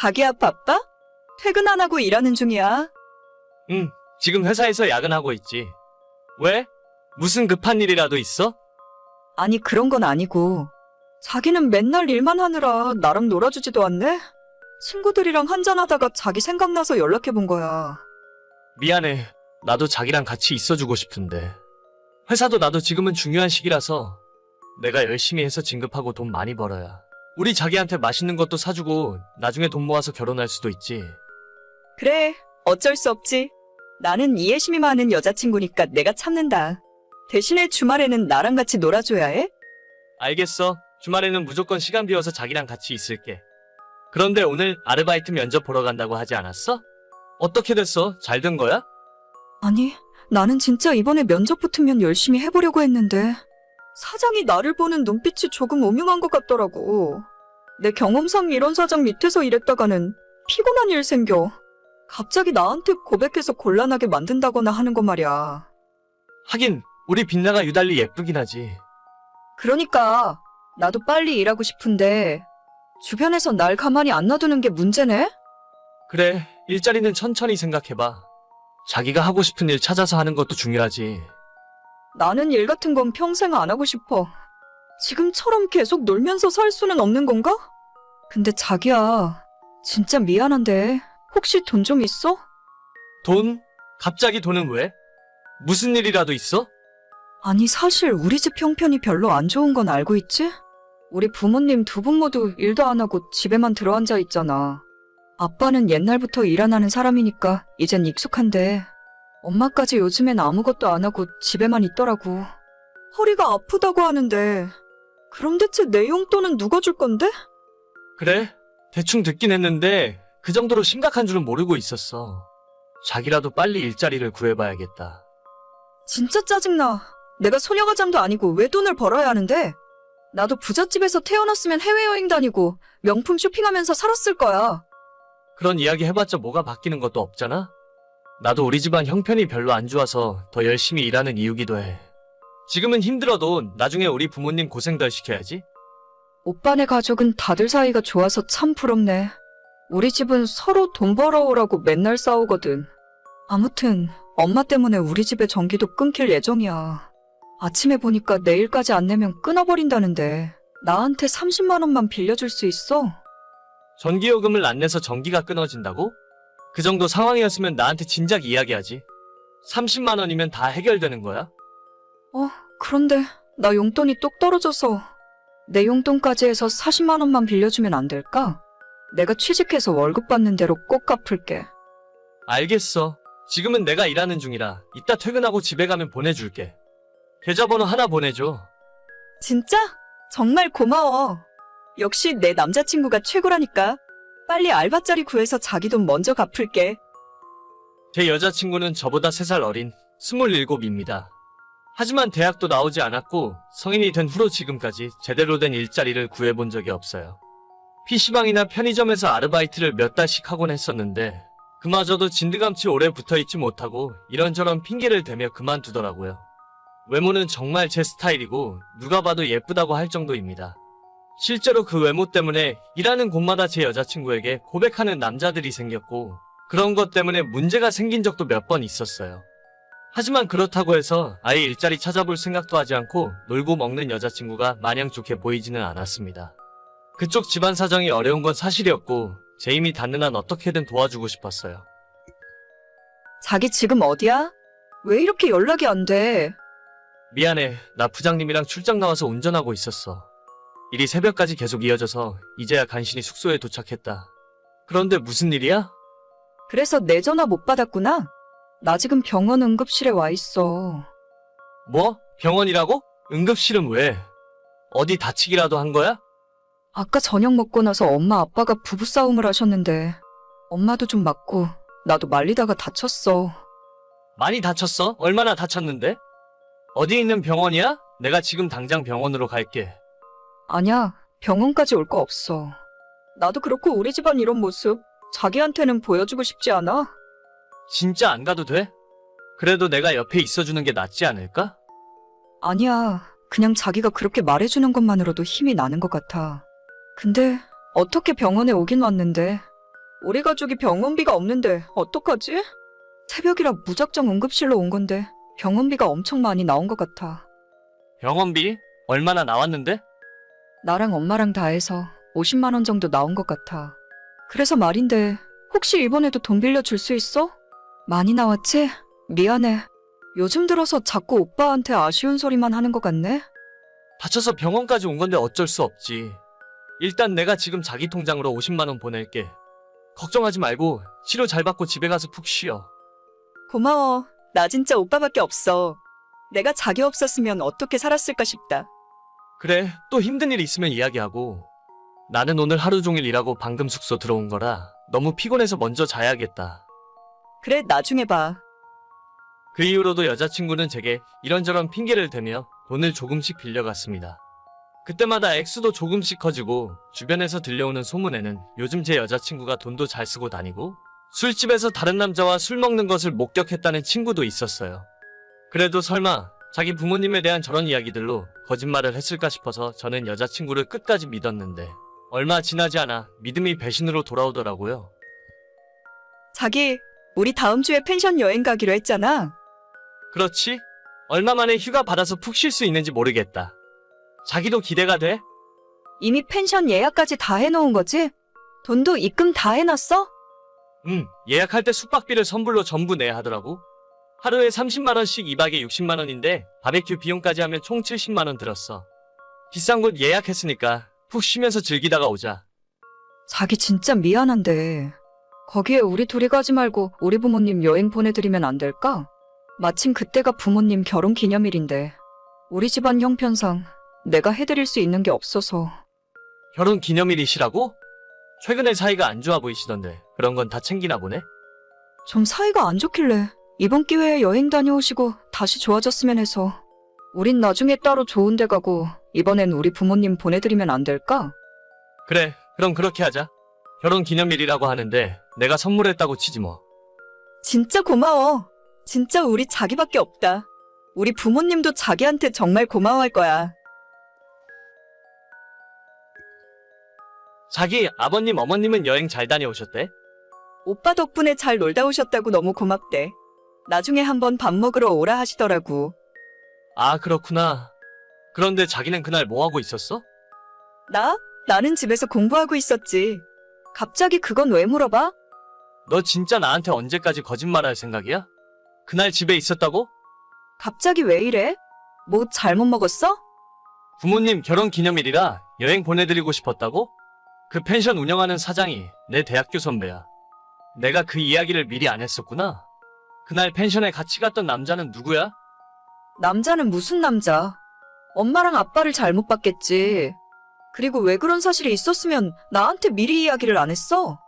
자기야 바빠? 퇴근 안 하고 일하는 중이야. 응, 지금 회사에서 야근하고 있지. 왜? 무슨 급한 일이라도 있어? 아니 그런 건 아니고 자기는 맨날 일만 하느라 나랑 놀아주지도 않네? 친구들이랑 한잔하다가 자기 생각나서 연락해 본 거야. 미안해. 나도 자기랑 같이 있어주고 싶은데. 회사도 나도 지금은 중요한 시기라서 내가 열심히 해서 진급하고 돈 많이 벌어야. 우리 자기한테 맛있는 것도 사주고 나중에 돈 모아서 결혼할 수도 있지. 그래, 어쩔 수 없지. 나는 이해심이 많은 여자친구니까 내가 참는다. 대신에 주말에는 나랑 같이 놀아줘야 해? 알겠어. 주말에는 무조건 시간 비워서 자기랑 같이 있을게. 그런데 오늘 아르바이트 면접 보러 간다고 하지 않았어? 어떻게 됐어? 잘 된 거야? 아니, 나는 진짜 이번에 면접 붙으면 열심히 해보려고 했는데 사장이 나를 보는 눈빛이 조금 오명한 것 같더라고. 내 경험상 이런 사장 밑에서 일했다가는 피곤한 일 생겨. 갑자기 나한테 고백해서 곤란하게 만든다거나 하는 거 말이야. 하긴 우리 빛나가 유달리 예쁘긴 하지. 그러니까 나도 빨리 일하고 싶은데 주변에서 날 가만히 안 놔두는 게 문제네? 그래, 일자리는 천천히 생각해봐. 자기가 하고 싶은 일 찾아서 하는 것도 중요하지. 나는 일 같은 건 평생 안 하고 싶어. 지금처럼 계속 놀면서 살 수는 없는 건가? 근데 자기야, 진짜 미안한데 혹시 돈 좀 있어? 돈? 갑자기 돈은 왜? 무슨 일이라도 있어? 아니 사실 우리 집 형편이 별로 안 좋은 건 알고 있지? 우리 부모님 두 분 모두 일도 안 하고 집에만 들어앉아 있잖아. 아빠는 옛날부터 일 안 하는 사람이니까 이젠 익숙한데 엄마까지 요즘엔 아무것도 안 하고 집에만 있더라고. 허리가 아프다고 하는데 그럼 대체 내 용돈은 누가 줄 건데? 그래, 대충 듣긴 했는데 그 정도로 심각한 줄은 모르고 있었어. 자기라도 빨리 일자리를 구해봐야겠다. 진짜 짜증나. 내가 소녀가장도 아니고 왜 돈을 벌어야 하는데? 나도 부잣집에서 태어났으면 해외여행 다니고 명품 쇼핑하면서 살았을 거야. 그런 이야기 해봤자 뭐가 바뀌는 것도 없잖아? 나도 우리 집안 형편이 별로 안 좋아서 더 열심히 일하는 이유기도 해. 지금은 힘들어도 나중에 우리 부모님 고생 덜 시켜야지. 오빠네 가족은 다들 사이가 좋아서 참 부럽네. 우리 집은 서로 돈 벌어오라고 맨날 싸우거든. 아무튼 엄마 때문에 우리 집의 전기도 끊길 예정이야. 아침에 보니까 내일까지 안 내면 끊어버린다는데 나한테 30만 원만 빌려줄 수 있어? 전기요금을 안 내서 전기가 끊어진다고? 그 정도 상황이었으면 나한테 진작 이야기하지. 30만 원이면 다 해결되는 거야? 어, 그런데 나 용돈이 똑 떨어져서 내 용돈까지 해서 40만 원만 빌려주면 안 될까? 내가 취직해서 월급 받는 대로 꼭 갚을게. 알겠어. 지금은 내가 일하는 중이라 이따 퇴근하고 집에 가면 보내줄게. 계좌번호 하나 보내줘. 진짜? 정말 고마워. 역시 내 남자친구가 최고라니까. 빨리 알바자리 구해서 자기 돈 먼저 갚을게. 제 여자친구는 저보다 3살 어린 27입니다. 하지만 대학도 나오지 않았고 성인이 된 후로 지금까지 제대로 된 일자리를 구해본 적이 없어요. PC방이나 편의점에서 아르바이트를 몇 달씩 하곤 했었는데 그마저도 진드감치 오래 붙어있지 못하고 이런저런 핑계를 대며 그만두더라고요. 외모는 정말 제 스타일이고 누가 봐도 예쁘다고 할 정도입니다. 실제로 그 외모 때문에 일하는 곳마다 제 여자친구에게 고백하는 남자들이 생겼고 그런 것 때문에 문제가 생긴 적도 몇 번 있었어요. 하지만 그렇다고 해서 아예 일자리 찾아볼 생각도 하지 않고 놀고 먹는 여자친구가 마냥 좋게 보이지는 않았습니다. 그쪽 집안 사정이 어려운 건 사실이었고 제 힘이 닿는 한 어떻게든 도와주고 싶었어요. 자기 지금 어디야? 왜 이렇게 연락이 안 돼? 미안해. 나 부장님이랑 출장 나와서 운전하고 있었어. 일이 새벽까지 계속 이어져서 이제야 간신히 숙소에 도착했다. 그런데 무슨 일이야? 그래서 내 전화 못 받았구나? 나 지금 병원 응급실에 와 있어. 뭐? 병원이라고? 응급실은 왜? 어디 다치기라도 한 거야? 아까 저녁 먹고 나서 엄마 아빠가 부부싸움을 하셨는데 엄마도 좀 맞고 나도 말리다가 다쳤어. 많이 다쳤어? 얼마나 다쳤는데? 어디 있는 병원이야? 내가 지금 당장 병원으로 갈게. 아니야, 병원까지 올 거 없어. 나도 그렇고 우리 집안 이런 모습 자기한테는 보여주고 싶지 않아. 진짜 안 가도 돼? 그래도 내가 옆에 있어주는 게 낫지 않을까? 아니야, 그냥 자기가 그렇게 말해주는 것만으로도 힘이 나는 것 같아. 근데 어떻게 병원에 오긴 왔는데 우리 가족이 병원비가 없는데 어떡하지? 새벽이라 무작정 응급실로 온 건데 병원비가 엄청 많이 나온 것 같아. 병원비? 얼마나 나왔는데? 나랑 엄마랑 다 해서 50만 원 정도 나온 것 같아. 그래서 말인데 혹시 이번에도 돈 빌려 줄 수 있어? 많이 나왔지? 미안해. 요즘 들어서 자꾸 오빠한테 아쉬운 소리만 하는 것 같네? 다쳐서 병원까지 온 건데 어쩔 수 없지. 일단 내가 지금 자기 통장으로 50만 원 보낼게. 걱정하지 말고 치료 잘 받고 집에 가서 푹 쉬어. 고마워. 나 진짜 오빠밖에 없어. 내가 자기 없었으면 어떻게 살았을까 싶다. 그래, 또 힘든 일 있으면 이야기하고. 나는 오늘 하루 종일 일하고 방금 숙소 들어온 거라 너무 피곤해서 먼저 자야겠다. 그래, 나중에 봐. 그 이후로도 여자친구는 제게 이런저런 핑계를 대며 돈을 조금씩 빌려갔습니다. 그때마다 액수도 조금씩 커지고 주변에서 들려오는 소문에는 요즘 제 여자친구가 돈도 잘 쓰고 다니고 술집에서 다른 남자와 술 먹는 것을 목격했다는 친구도 있었어요. 그래도 설마 자기 부모님에 대한 저런 이야기들로 거짓말을 했을까 싶어서 저는 여자친구를 끝까지 믿었는데 얼마 지나지 않아 믿음이 배신으로 돌아오더라고요. 자기, 우리 다음 주에 펜션 여행 가기로 했잖아. 그렇지? 얼마 만에 휴가 받아서 푹 쉴 수 있는지 모르겠다. 자기도 기대가 돼? 이미 펜션 예약까지 다 해놓은 거지? 돈도 입금 다 해놨어? 응, 예약할 때 숙박비를 선불로 전부 내야 하더라고. 하루에 30만원씩 2박에 60만원인데 바베큐 비용까지 하면 총 70만원 들었어. 비싼 곳 예약했으니까 푹 쉬면서 즐기다가 오자. 자기 진짜 미안한데 거기에 우리 둘이 가지 말고 우리 부모님 여행 보내드리면 안 될까? 마침 그때가 부모님 결혼 기념일인데 우리 집안 형편상 내가 해드릴 수 있는 게 없어서 결혼 기념일이시라고? 최근에 사이가 안 좋아 보이시던데 그런 건 다 챙기나 보네? 좀 사이가 안 좋길래 이번 기회에 여행 다녀오시고 다시 좋아졌으면 해서 우린 나중에 따로 좋은 데 가고 이번엔 우리 부모님 보내드리면 안 될까? 그래, 그럼 그렇게 하자. 결혼 기념일이라고 하는데 내가 선물했다고 치지 뭐. 진짜 고마워. 진짜 우리 자기밖에 없다. 우리 부모님도 자기한테 정말 고마워할 거야. 자기 아버님 어머님은 여행 잘 다녀오셨대? 오빠 덕분에 잘 놀다 오셨다고 너무 고맙대. 나중에 한번 밥 먹으러 오라 하시더라고. 아 그렇구나. 그런데 자기는 그날 뭐 하고 있었어? 나? 나는 집에서 공부하고 있었지. 갑자기 그건 왜 물어봐? 너 진짜 나한테 언제까지 거짓말할 생각이야? 그날 집에 있었다고? 갑자기 왜 이래? 뭐 잘못 먹었어? 부모님 결혼 기념일이라 여행 보내드리고 싶었다고? 그 펜션 운영하는 사장이 내 대학교 선배야. 내가 그 이야기를 미리 안 했었구나. 그날 펜션에 같이 갔던 남자는 누구야? 남자는 무슨 남자? 엄마랑 아빠를 잘못 봤겠지. 그리고 왜 그런 사실이 있었으면 나한테 미리 이야기를 안 했어?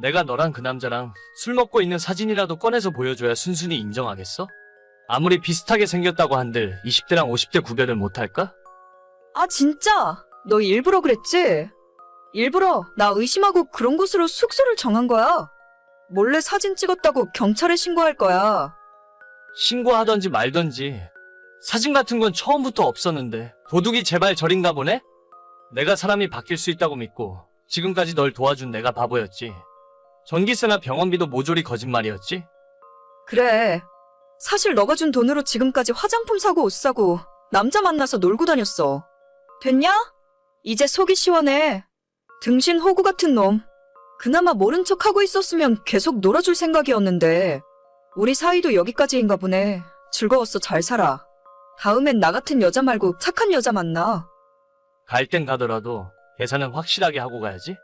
내가 너랑 그 남자랑 술 먹고 있는 사진이라도 꺼내서 보여줘야 순순히 인정하겠어? 아무리 비슷하게 생겼다고 한들 20대랑 50대 구별을 못할까? 아, 진짜? 너 일부러 그랬지? 일부러 나 의심하고 그런 곳으로 숙소를 정한 거야. 몰래 사진 찍었다고 경찰에 신고할 거야. 신고하던지 말던지 사진 같은 건 처음부터 없었는데 도둑이 제발 저린가 보네? 내가 사람이 바뀔 수 있다고 믿고 지금까지 널 도와준 내가 바보였지. 전기세나 병원비도 모조리 거짓말이었지? 그래. 사실 너가 준 돈으로 지금까지 화장품 사고 옷 사고 남자 만나서 놀고 다녔어. 됐냐? 이제 속이 시원해. 등신 호구 같은 놈. 그나마 모른 척 하고 있었으면 계속 놀아줄 생각이었는데. 우리 사이도 여기까지인가 보네. 즐거웠어, 잘 살아. 다음엔 나 같은 여자 말고 착한 여자 만나. 갈 땐 가더라도 계산은 확실하게 하고 가야지.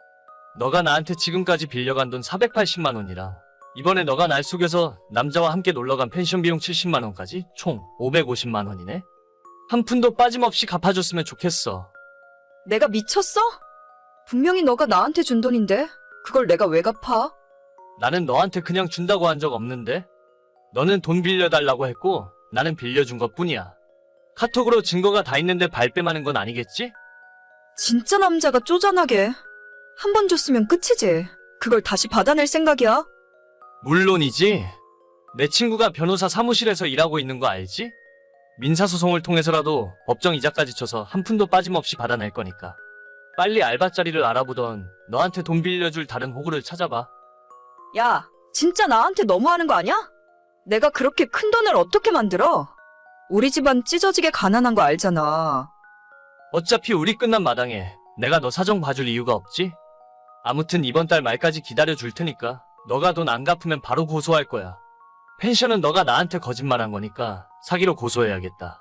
너가 나한테 지금까지 빌려간 돈 480만 원이라 이번에 너가 날 속여서 남자와 함께 놀러간 펜션 비용 70만 원까지 총 550만 원이네. 한 푼도 빠짐없이 갚아줬으면 좋겠어. 내가 미쳤어? 분명히 너가 나한테 준 돈인데 그걸 내가 왜 갚아? 나는 너한테 그냥 준다고 한 적 없는데? 너는 돈 빌려달라고 했고 나는 빌려준 것 뿐이야. 카톡으로 증거가 다 있는데 발뺌하는 건 아니겠지? 진짜 남자가 쪼잔하게 한 번 줬으면 끝이지. 그걸 다시 받아낼 생각이야? 물론이지. 내 친구가 변호사 사무실에서 일하고 있는 거 알지? 민사소송을 통해서라도 법정 이자까지 쳐서 한 푼도 빠짐없이 받아낼 거니까. 빨리 알바자리를 알아보던 너한테 돈 빌려줄 다른 호구를 찾아봐. 야, 진짜 나한테 너무하는 거 아니야? 내가 그렇게 큰 돈을 어떻게 만들어? 우리 집안 찢어지게 가난한 거 알잖아. 어차피 우리 끝난 마당에 내가 너 사정 봐줄 이유가 없지? 아무튼 이번 달 말까지 기다려 줄 테니까 너가 돈 안 갚으면 바로 고소할 거야. 펜션은 너가 나한테 거짓말한 거니까 사기로 고소해야겠다.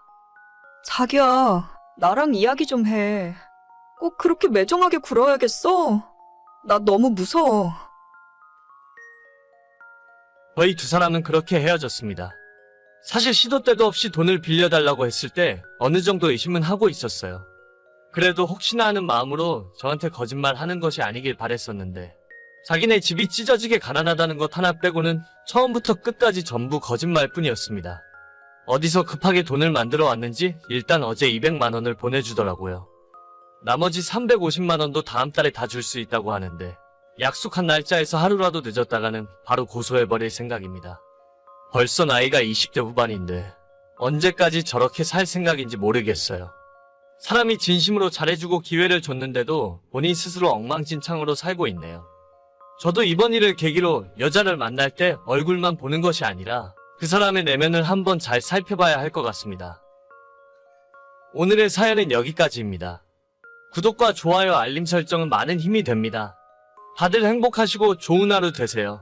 자기야, 나랑 이야기 좀 해. 꼭 그렇게 매정하게 굴어야겠어? 나 너무 무서워. 저희 두 사람은 그렇게 헤어졌습니다. 사실 시도 때도 없이 돈을 빌려달라고 했을 때 어느 정도 의심은 하고 있었어요. 그래도 혹시나 하는 마음으로 저한테 거짓말 하는 것이 아니길 바랬었는데 자기네 집이 찢어지게 가난하다는 것 하나 빼고는 처음부터 끝까지 전부 거짓말 뿐이었습니다. 어디서 급하게 돈을 만들어 왔는지 일단 어제 200만 원을 보내주더라고요. 나머지 350만 원도 다음 달에 다 줄 수 있다고 하는데 약속한 날짜에서 하루라도 늦었다가는 바로 고소해버릴 생각입니다. 벌써 나이가 20대 후반인데 언제까지 저렇게 살 생각인지 모르겠어요. 사람이 진심으로 잘해주고 기회를 줬는데도 본인 스스로 엉망진창으로 살고 있네요. 저도 이번 일을 계기로 여자를 만날 때 얼굴만 보는 것이 아니라 그 사람의 내면을 한번 잘 살펴봐야 할 것 같습니다. 오늘의 사연은 여기까지입니다. 구독과 좋아요 알림 설정은 많은 힘이 됩니다. 다들 행복하시고 좋은 하루 되세요.